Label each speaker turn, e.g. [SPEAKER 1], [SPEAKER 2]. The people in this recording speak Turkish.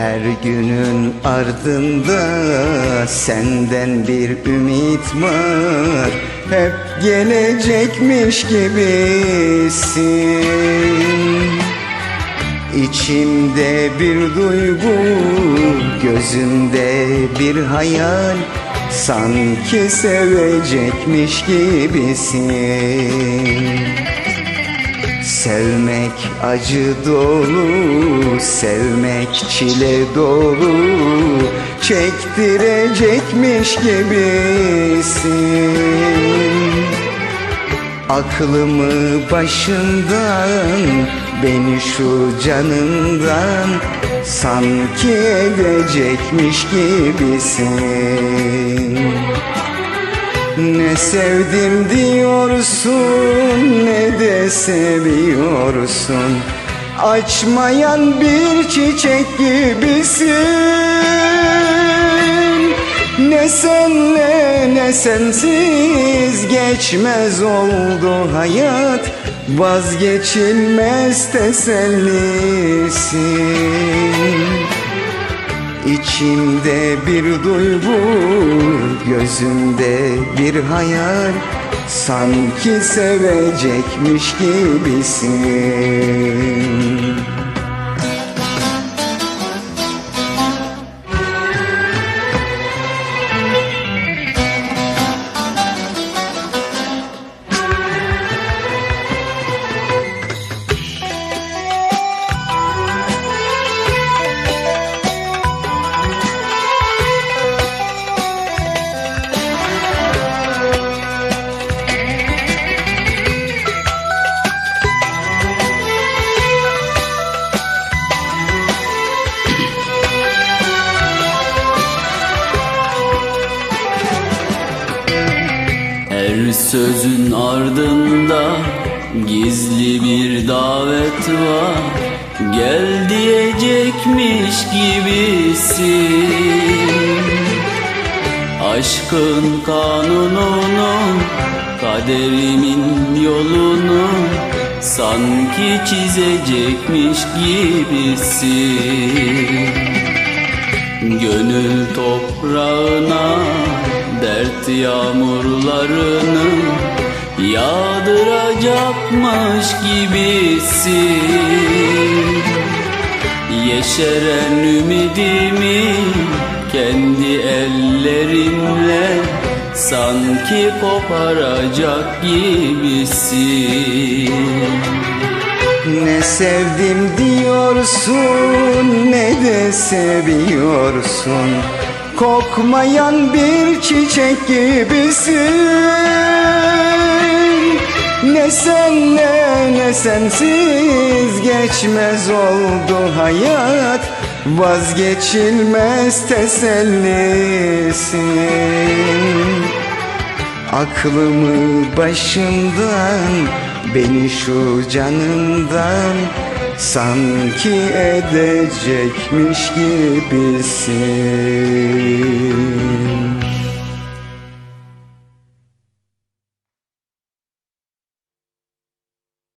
[SPEAKER 1] Her günün ardında senden bir ümit var. Hep gelecekmiş gibisin. İçimde bir duygu, gözümde bir hayal. Sanki sevecekmiş gibisin Sevmek acı dolu, sevmek çile dolu. Çektirecekmiş gibisin. Aklımı başımdan, beni şu canımdan Sanki edecekmiş gibisin ne sevdim diyorsun ne de seviyorsun. Açmayan bir çiçek gibisin. Ne senle ne sensiz geçmez oldu hayat. Vazgeçilmez tesellisin İçimde bir duygu, gözümde bir hayal. Sanki sevecekmiş gibisin
[SPEAKER 2] sözün ardında gizli bir davet var. Gel diyecekmiş gibisin. Aşkın kanununu, kaderimin yolunu Sanki çizecekmiş gibisin. Gönül toprağına dert yağmurlarını Yağdıracakmış gibisin. Yeşeren ümidimi kendi ellerimle Sanki koparacak gibisin.
[SPEAKER 1] Ne sevdim diyorsun ne de seviyorsun Kokmayan bir çiçek gibisin. Ne senle ne sensiz geçmez oldu hayat. Vazgeçilmez tesellisin. Aklımı başımdan Beni şu canımdan Sanki edecekmiş gibisin